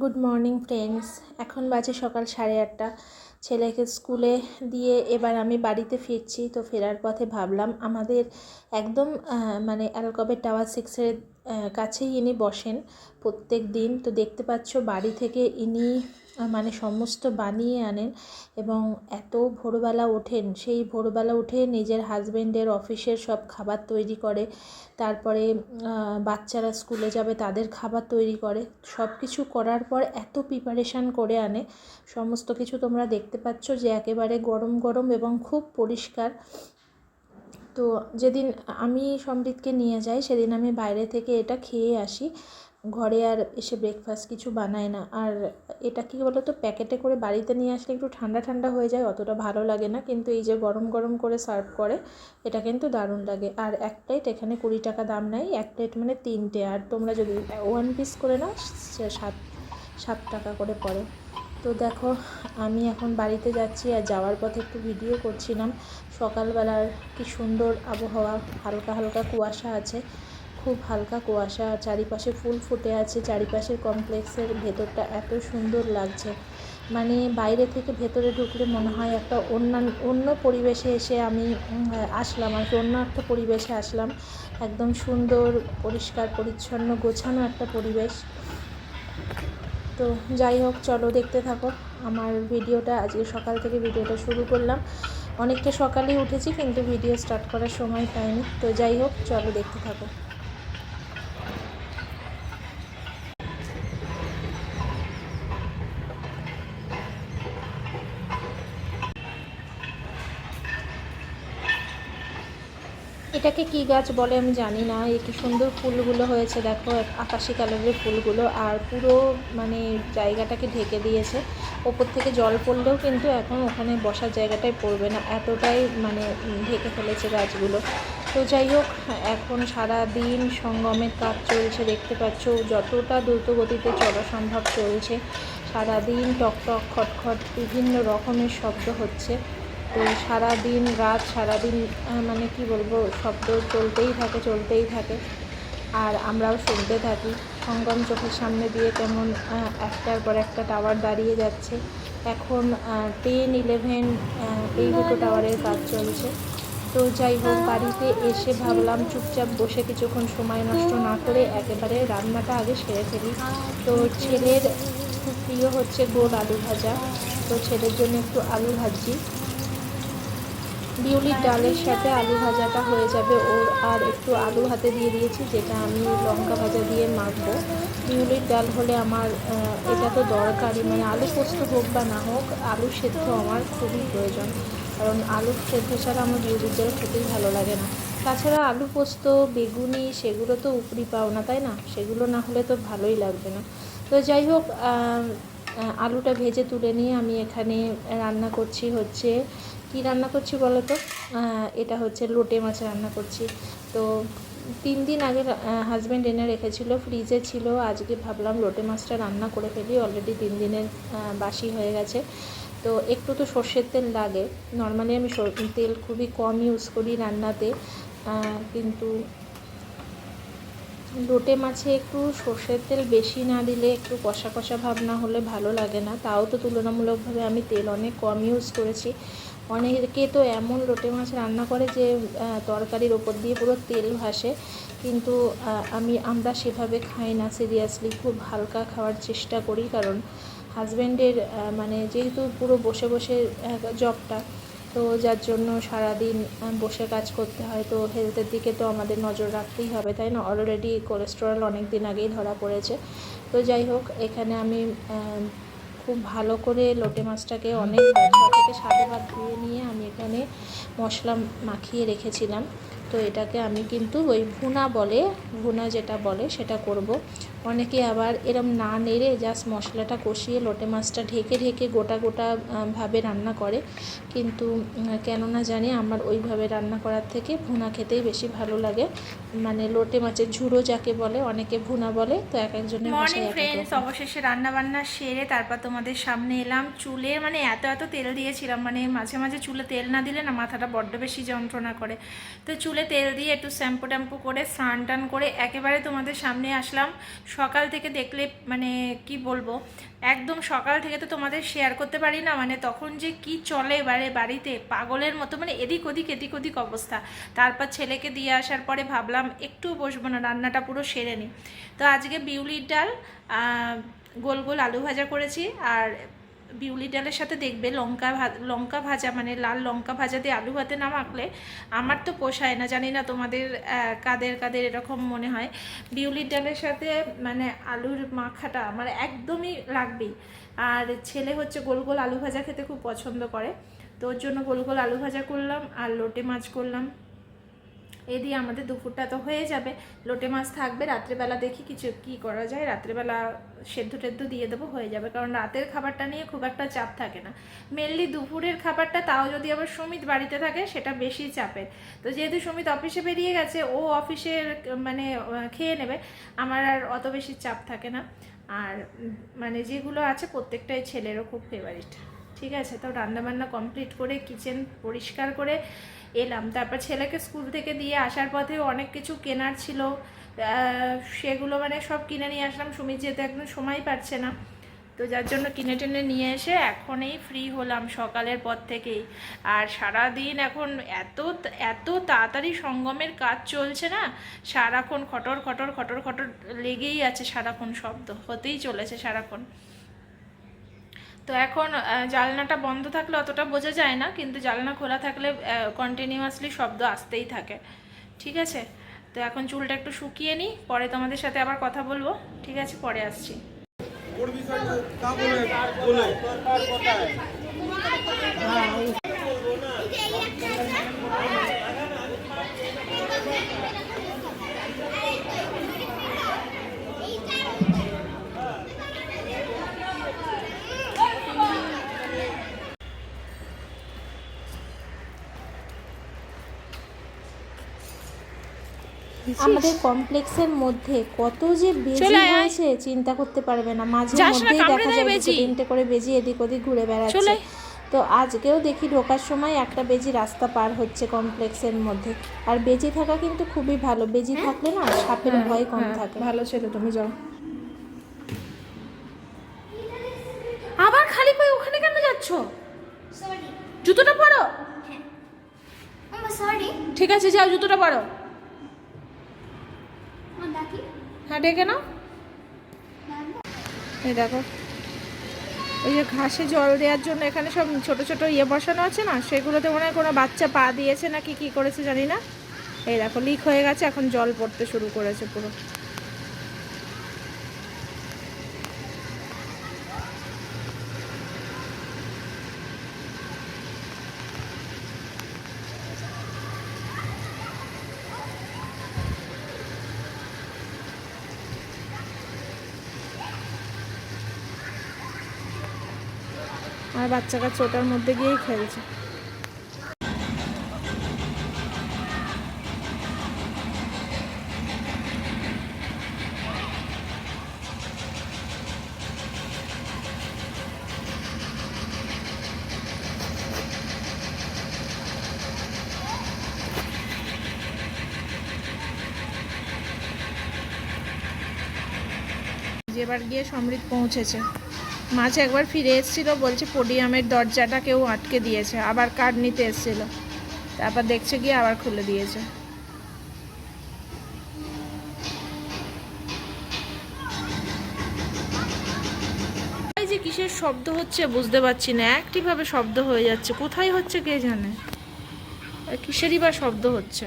Good morning friends এখন বাজে সকাল সাড়ে আটটা। ছেলেকে স্কুলে দিয়ে এবার আমি বাড়িতে ফিরছি, তো ফেরার পথে ভাবলাম আমাদের একদম মানে অ্যালকবের টাওয়ার সিক্সের কাছেই ইনি বসেন প্রত্যেক দিন। তো দেখতে পাচ্ছ বাড়ি থেকে ইনি মানে সমস্ত বানিয়ে আনেন এবং এত ভোরবেলা ওঠেন, সেই ভোরবেলা উঠে নিজের হাজবেন্ডের অফিসের সব খাবার তৈরি করে, তারপরে বাচ্চারা স্কুলে যাবে তাদের খাবার তৈরি করে সব কিছু করার পর এত প্রিপারেশান করে আনে। সমস্ত কিছু তোমরা দেখতে পাচ্ছ যে একেবারে গরম গরম এবং খুব পরিষ্কার। তো যেদিন আমি সমৃদ্ধকে নিয়ে যাই, সেদিন আমি বাইরে থেকে এটা খেয়ে আসি। ঘরে আর এসে ব্রেকফাস্ট কিছু বানায় না। আর এটা কী বলো তো প্যাকেটে করে বাড়িতে নিয়ে আসলে একটু ঠান্ডা ঠান্ডা হয়ে যায়, অতটা ভালো লাগে না। কিন্তু এই যে গরম গরম করে সার্ভ করে, এটা কিন্তু দারুণ লাগে। আর এক প্লেট এখানে কুড়ি টাকা দাম নেয় এক প্লেট মানে তিনটে। আর তোমরা যদি ওয়ান পিস করে নাও সাত সাত টাকা করে পড়ে। তো দেখো, আমি এখন বাড়িতে যাচ্ছি আর যাওয়ার পথে একটু ভিডিও করছিলাম। সকালবেলার কি সুন্দর আবহাওয়া, হালকা হালকা কুয়াশা আছে। খুব হালকা কুয়াশা চারিপাশে ফুল ফুটে আছে, চারিপাশের কমপ্লেক্সের ভেতরটা এত সুন্দর লাগছে। মানে বাইরে থেকে ভেতরে ঢুকলে মনে হয় একটা অন্যান্য অন্য পরিবেশে এসে আমি আসলাম, আর কি অন্য একটা পরিবেশে আসলাম। একদম সুন্দর, পরিষ্কার, পরিচ্ছন্ন, গোছানো একটা পরিবেশ। তো যাই হোক, চলো দেখতে থাকো। আমার ভিডিওটা, আজকে সকাল থেকে ভিডিওটা শুরু করলাম। অনেকটা সকালেই উঠেছি, কিন্তু ভিডিও স্টার্ট করার সময় পাইনি তো যাই হোক, চলো দেখতে থাকো। এটাকে কি গাছ বলে আমি জানি না। এই কি সুন্দর ফুলগুলো হয়েছে, দেখো, আকাশি কালারের ফুলগুলো। আর পুরো মানে জায়গাটাকে ঢেকে দিয়েছে। ওপর থেকে জল পড়লেও কিন্তু এখন ওখানে বসার জায়গাটায় পড়বে না। এতটাই মানে ঢেকে ফেলেছে গাছগুলো। তো যাই হোক, এখন সারা দিন সঙ্গমের কাজ চলছে, দেখতে পাচ্ছ যতটা দ্রুত গতিতে চলা সম্ভব চলছে। সারা দিন টক টক খটখট, বিভিন্ন রকমের শব্দ হচ্ছে। তো সারা দিন রাত সারা দিন মানে কি বলব, শব্দ চলতেই থাকে চলতেই থাকে। আর আমরাও শুনতে থাকি। সঙ্গম চোখের সামনে দিয়ে কেমন একটার পর একটা টাওয়ার দাঁড়িয়ে যাচ্ছে। এখন টেন ইলেভেন এই দুটো টাওয়ারের কাজ চলছে। তো যাই হোক, বাড়িতে এসে ভাবলাম চুপচাপ বসে কিছুক্ষণ সময় নষ্ট না করে একেবারে রান্নাটা আগে সেরে ফেলি। তো ছেলের খুব প্রিয় হচ্ছে গোল আলু ভাজা। তো ছেলের জন্য একটু আলু ভাজি বিউলির ডালের সাথে আলু ভাজাটা হয়ে যাবে ওর। আর একটু আলু হাতে দিয়ে দিয়েছি, যেটা আমি লঙ্কা ভাজা দিয়ে মাখবো। বিউলির ডাল হলে আমার এটা তো দরকারই। মানে আলু পোস্ত হোক বা না হোক, আলু সেদ্ধ আমার খুবই প্রয়োজন। কারণ আলু সেদ্ধ ছাড়া আমার বিউলির ডাল খেতেই ভালো লাগে না। তাছাড়া আলু পোস্ত, বেগুনি, সেগুলো তো উপরি পাও না, তাই না? সেগুলো না হলে তো ভালোই লাগবে না। তো যাই হোক আলুটা ভেজে তুলে নিয়ে আমি এখানে রান্না করছি হচ্ছে কি রান্না করছি বলো তো? এটা হচ্ছে লোটে মাছ রান্না করছি। তো তিন দিন আগে হাজব্যান্ড এনে রেখেছিল ফ্রিজে ছিল, আজকে ভাবলাম লোটে মাছটা রান্না করে ফেলি অলরেডি তিন দিনের বাসি হয়ে গেছে। তো একটু তো সর্ষের তেল লাগে নর্মালি আমি তেল খুবই কম ইউজ করি রান্নাতে কিন্তু লোটে মাছে একটু সর্ষের তেল বেশি না দিলে একটু কষা কষা ভাব না হলে ভালো লাগে না। তাও তো তুলনামূলকভাবে আমি তেল অনেক কম ইউজ করেছি। অনেকে তো এমন লোটে মাছ রান্না করে যে তরকারির ওপর দিয়ে পুরো তেল ভাসে। কিন্তু আমি, আমরা সেভাবে খাই না সিরিয়াসলি খুব হালকা খাওয়ার চেষ্টা করি, কারণ হাজব্যান্ডের মানে যেহেতু পুরো বসে বসে জবটা তো যার জন্য সারাদিন বসে কাজ করতে হয়। তো হেলথের দিকে তো আমাদের নজর রাখতেই হবে, তাই না? অলরেডি কোলেস্টেরল অনেক দিন আগেই ধরা পড়েছে। তো যাই হোক, এখানে আমি খুব ভালো করে লোটে মাছটাকে অনেক ছ থেকে ভাত ধুয়ে নিয়ে আমি এখানে মশলা মাখিয়ে রেখেছিলাম। তো এটাকে আমি কিন্তু ওই ভুনা বলে ভুনা যেটা বলে সেটা করব। অনেকে আবার এরম না নেড়ে জাস্ট মশলাটা কষিয়ে লোটে মাছটা ঢেকে ঢেকে গোটা গোটা ভাবে রান্না করে। কিন্তু উম, কেন না জানি আমার ওইভাবে রান্না করার থেকে ভুনা খেতেই বেশি ভালো লাগে। মানে লোটে মাছের ঝুড়ো যাকে বলে অনেকে ভুনা বলে তো এক একজনের ফ্রেন্ডস অবশেষে রান্না বান্না সেরে তারপর তোমাদের সামনে এলাম। চুলে মানে এত এত তেল দিয়েছিলাম মানে মাঝে মাঝে চুলে তেল না দিলে না মাথাটা বড্ড বেশি যন্ত্রণা করে। তো চুলে চুলে তেল দিয়ে একটু শ্যাম্পু ট্যাম্পু করে, স্নান টান করে একেবারে তোমাদের সামনে আসলাম। সকাল থেকে দেখলে মানে কি বলব, একদম সকাল থেকে তো তোমাদের শেয়ার করতে পারি না মানে তখন যে কি চলে এবারে বাড়িতে, পাগলের মতো মানে এদিক ওদিক এদিক ওদিক অবস্থা। তারপর ছেলেকে দিয়ে আসার পরে ভাবলাম, একটু বসবো না, রান্নাটা পুরো সেরে নিই তো আজকে বিউলির ডাল গোল গোল আলু ভাজা করেছি, আর বিউলি ডালের সাথে দেখবে লঙ্কা ভা- লঙ্কা ভাজা মানে লাল লঙ্কা ভাজা দিয়ে আলু ভাতে না মাখলে আমার তো পোষায় না, জানি না তোমাদের কাদের কাদের এরকম মনে হয়। বিউলির ডালের সাথে মানে আলুর মাখাটা আমার একদমই লাগবেই। আর ছেলে হচ্ছে গোল গোল আলু ভাজা খেতে খুব পছন্দ করে। তো ওর জন্য গোল গোল আলু ভাজা করলাম আর লোটে মাছ করলাম। এই দিয়ে আমাদের দুপুরটা তো হয়ে যাবে। লোটে মাছ থাকবে, রাত্রেবেলা দেখি কিছু কি করা যায়। রাত্রেবেলা সেদ্ধ টেদ্ধ দিয়ে দেবো, হয়ে যাবে। কারণ রাতের খাবারটা নিয়ে খুব একটা চাপ থাকে না। মেনলি দুপুরের খাবারটা তাও যদি আবার সুমিত বাড়িতে থাকে, সেটা বেশি চাপের। তো যেহেতু সুমিত অফিসে বেরিয়ে গেছে, ও অফিসের মানে খেয়ে নেবে, আমার আর অত বেশি চাপ থাকে না। আর মানে যেগুলো আছে, প্রত্যেকটাই ছেলেরও খুব ফেভারিট ঠিক আছে? তো রান্নাবান্না কমপ্লিট করে কিচেন পরিষ্কার করে এলাম। তারপর ছেলেকে স্কুল থেকে দিয়ে আসার পথে অনেক কিছু কেনার ছিল। সেগুলো মানে সব কিনে নিয়ে আসলাম। সুমিত যেহেতু একদম সময় পাচ্ছে না, তো যার জন্য কিনে টেনে নিয়ে এসে এখনই ফ্রি হলাম সকালের পর থেকেই। আর সারা দিন এখন এত এত তাড়াতাড়ি সঙ্গমের কাজ চলছে না, সারাক্ষণ খটর খটর খটর খটর লেগেই আছে সারাক্ষণ শব্দ। হতেই চলেছে সারাক্ষণ। তো এখন জানলাটা বন্ধ থাকলে অতটা বোঝা যায় না, কিন্তু জানলা খোলা থাকলে কন্টিনিউয়াসলি শব্দ আসতেই থাকে। ঠিক আছে? তো এখন চুলটা একটু শুকিয়ে নিই, পরে তোমাদের সাথে আবার কথা বলব। ঠিক আছে? পরে আসছি। বলে। আমাদের কমপ্লেক্সের মধ্যে কত যে বেজি। হয়েছে চিন্তা করতে পারবে না। মাঝে মধ্যেই দেখা যায় বেজি। তিনটে করে বেজি এদিক ওদিক ঘুরে বেড়াচ্ছে। তো আজকেও দেখি ঢোকার সময় একটা বেজি রাস্তা পার হচ্ছে কমপ্লেক্সের মধ্যে। আর বেজি থাকা কিন্তু খুবই ভালো। বেজি থাকলে না সাপের ভয় কম থাকে। ভালো ছিল তুমি যাও। আবার খালি পায়ে ওখানে কেন যাচ্ছ? সরি জুতোটা পরো। ঠিক আছে যাও জুতোটা পরো। হ্যাঁ ডেকে নাও এই দেখো। ওই যে ঘাসে জল দেওয়ার জন্য এখানে সব ছোট ছোট ইয়ে বসানো আছে না, সেগুলোতে মনে হয় কোনো বাচ্চা পা দিয়েছে না কি কি করেছে জানি না। এই দেখো লিক হয়ে গেছে, এখন জল পড়তে শুরু করেছে পুরো। আর বাচ্চা কাচ্চা ওটার মধ্যে গিয়েই খেলছে। এবার গিয়ে সমৃদ্ধ পৌঁছেছে। মাঝে একবার ফিরে এসেছিল, বলছে পোডিয়ামের দরজাটা কেউ আটকে দিয়েছে, আবার কার্ড নিতে এসেছিল। তারপর দেখছে গিয়ে আবার খুলে দিয়েছে। যে কিসের শব্দ হচ্ছে বুঝতে পারছি না, একটিভাবে শব্দ হয়ে যাচ্ছে। কোথায় হচ্ছে কে জানে? কিসেরই বা শব্দ হচ্ছে?